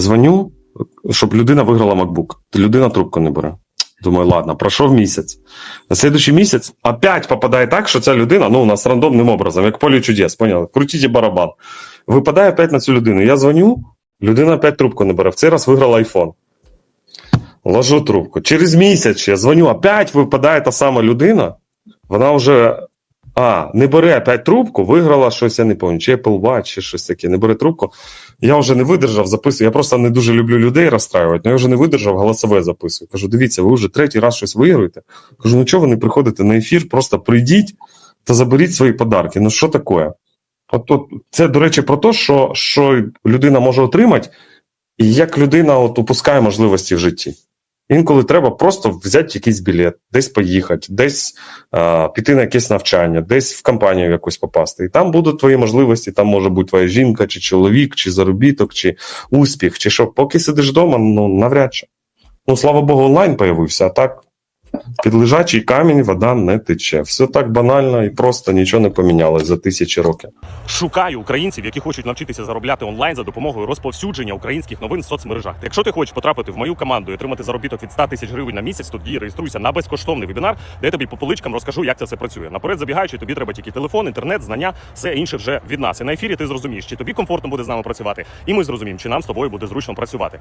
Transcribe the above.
Дзвоню, щоб людина виграла MacBook. Людина трубку не бере. Думаю, ладно, пройшов місяць. На слідуючий місяць опять попадає так, що ця людина, ну, у нас рандомним образом, як полі чудес, поняли? Крутіть барабан. Випадає опять на цю людину. Я дзвоню, людина опять трубку не бере. В цей раз виграла iPhone. Ложу трубку. Через місяць я дзвоню, опять випадає та сама людина. Вона вже. А, не бере опять трубку, виграла щось, я не пам'ятаю, чи Apple Watch, чи щось таке, не бере трубку. Я вже не видержав, записую. Я просто не дуже люблю людей розстраювати, але я вже не видержав, голосове записую. Кажу, дивіться, ви вже третій раз щось виграєте. Кажу, ну чого ви не приходите на ефір, просто прийдіть та заберіть свої подарки. Ну що таке? От, от це, до речі, про те, що, що людина може отримати, і як людина от, упускає можливості в житті. Інколи треба просто взяти якийсь білет, десь поїхати, десь а, піти на якесь навчання, десь в компанію якусь попасти. І там будуть твої можливості, там може бути твоя жінка, чи чоловік, чи заробіток, чи успіх, чи що. Поки сидиш вдома, ну навряд чи. Ну, слава Богу, онлайн появився, а так під лежачий камінь вода не тече. Все так банально і просто нічого не помінялось за тисячі років. Шукаю українців, які хочуть навчитися заробляти онлайн за допомогою розповсюдження українських новин в соцмережах. Якщо ти хочеш потрапити в мою команду і отримати заробіток від 100 тисяч гривень на місяць, тоді реєструйся на безкоштовний вебінар, де я тобі по поличкам розкажу, як це все працює. Наперед забігаючи, тобі треба тільки телефон, інтернет, знання, все інше вже від нас. І на ефірі ти зрозумієш, чи тобі комфортно буде з нами працювати, і ми зрозуміємо, чи нам з тобою буде зручно працювати.